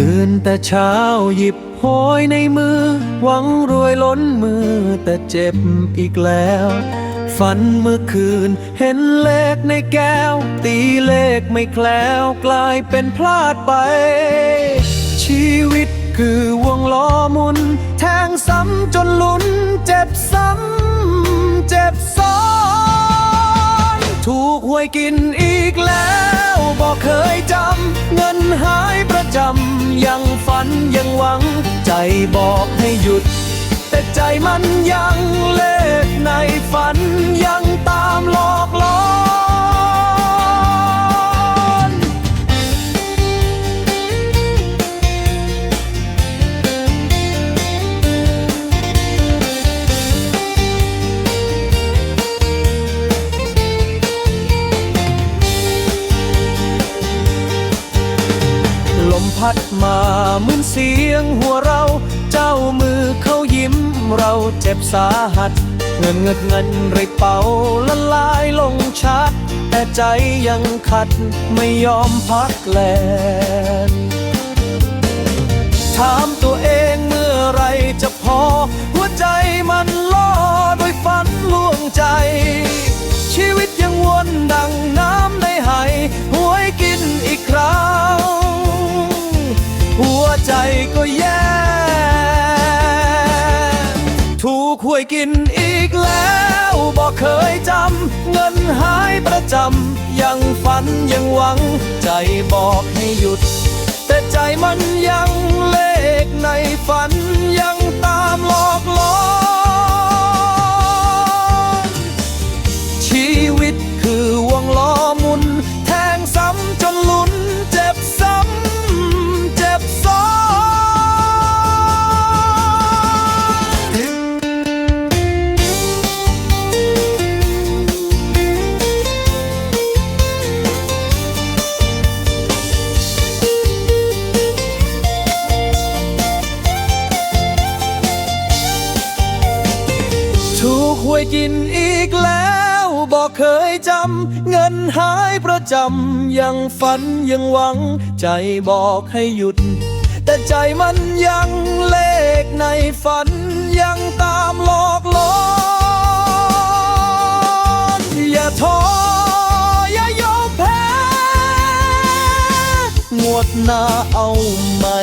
ตื่นแต่เช้าหยิบโหยในมือ หวังรวยล้นมือแต่เจ็บอีกแล้ว ฝันเมื่อคืนเห็นเลขในแก้ว ตีเลขไม่แคล้วกลายเป็นพลาดไป ชีวิตคือวงล้อมุน แทงซ้ำจนลุ้น เจ็บซ้ำ เจ็บซ้อน ถูกหวยกินอีกแล้ว วัง ใจบอกให้หยุด แต่ใจมันยังเล็ดในฝันยัง พัดมาเหมือนเสียงหัวเรา เจ้ามือเขายิ้มเราเจ็บสาหัส เงินเงินเงินไรเป่าละลายลงชัด แต่ใจยังขัดไม่ยอมพักแลนถามตัวเองเมื่อไรจะพอ วยกินอีกแล้วบอกเคยจำ เงินหายประจำ ยังฝันยังหวัง ใจบอกให้หยุด แต่ใจมันยังเลขในฝัน หวยกินอีกแล้วบอกเคยจำ เงินหายประจำ ยังฝันยังหวัง ใจบอกให้หยุด แต่ใจมันยังเลขในฝันยังตามหลอกหลอนอย่าท้ออย่ายอมแพ้งวดหน้าเอาใหม่